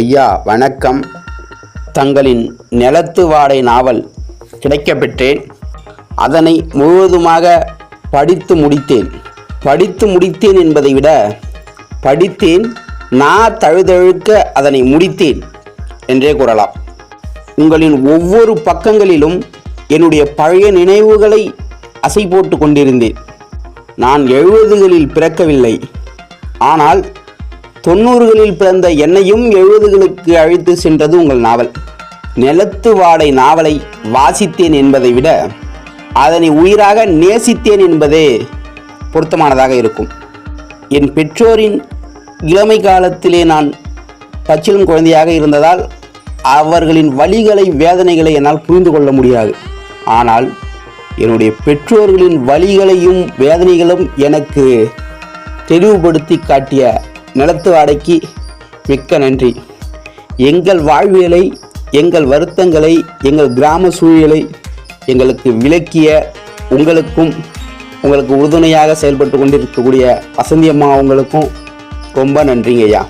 ஐயா வணக்கம். தங்களின் நிலத்து வாடை நாவல் கிடைக்கப்பெற்றேன். அதனை முழுவதுமாக படித்து முடித்தேன். படித்து முடித்தேன் என்பதை விட படித்தேன் நான் தழுதழுக்க அதனை முடித்தேன் என்றே கூறலாம். உங்களின் ஒவ்வொரு பக்கங்களிலும் என்னுடைய பழைய நினைவுகளை அசை போட்டு கொண்டிருந்தேன். நான் எழுபதுகளில் பிறக்கவில்லை. ஆனால் தொண்ணூறுகளில் பிறந்த என்னையும் எழுபதுகளுக்கு அழைத்து சென்றது உங்கள் நாவல். நிலத்து வாடை நாவலை வாசித்தேன் என்பதை விட அதனை உயிராக நேசித்தேன் என்பதே பொருத்தமானதாக இருக்கும். என் பெற்றோரின் இளமை காலத்திலே நான் பச்சிலும் குழந்தையாக இருந்ததால் அவர்களின் வலிகளை வேதனைகளை என்னால் புரிந்து கொள்ள முடியாது. ஆனால் என்னுடைய பெற்றோர்களின் வலிகளையும் வேதனைகளும் எனக்கு தெளிவுபடுத்தி காட்டிய நிலத்து வாடைக்கு மிக்க நன்றி. எங்கள் வாழ்வியலை எங்கள் வருத்தங்களை எங்கள் கிராம சூழலை எங்களுக்கு விளக்கிய உங்களுக்கும் உங்களுக்கு உறுதுணையாக செயல்பட்டு கொண்டிருக்கக்கூடிய வசந்தியம்மா அவங்களுக்கும் ரொம்ப நன்றிங்க ஐயா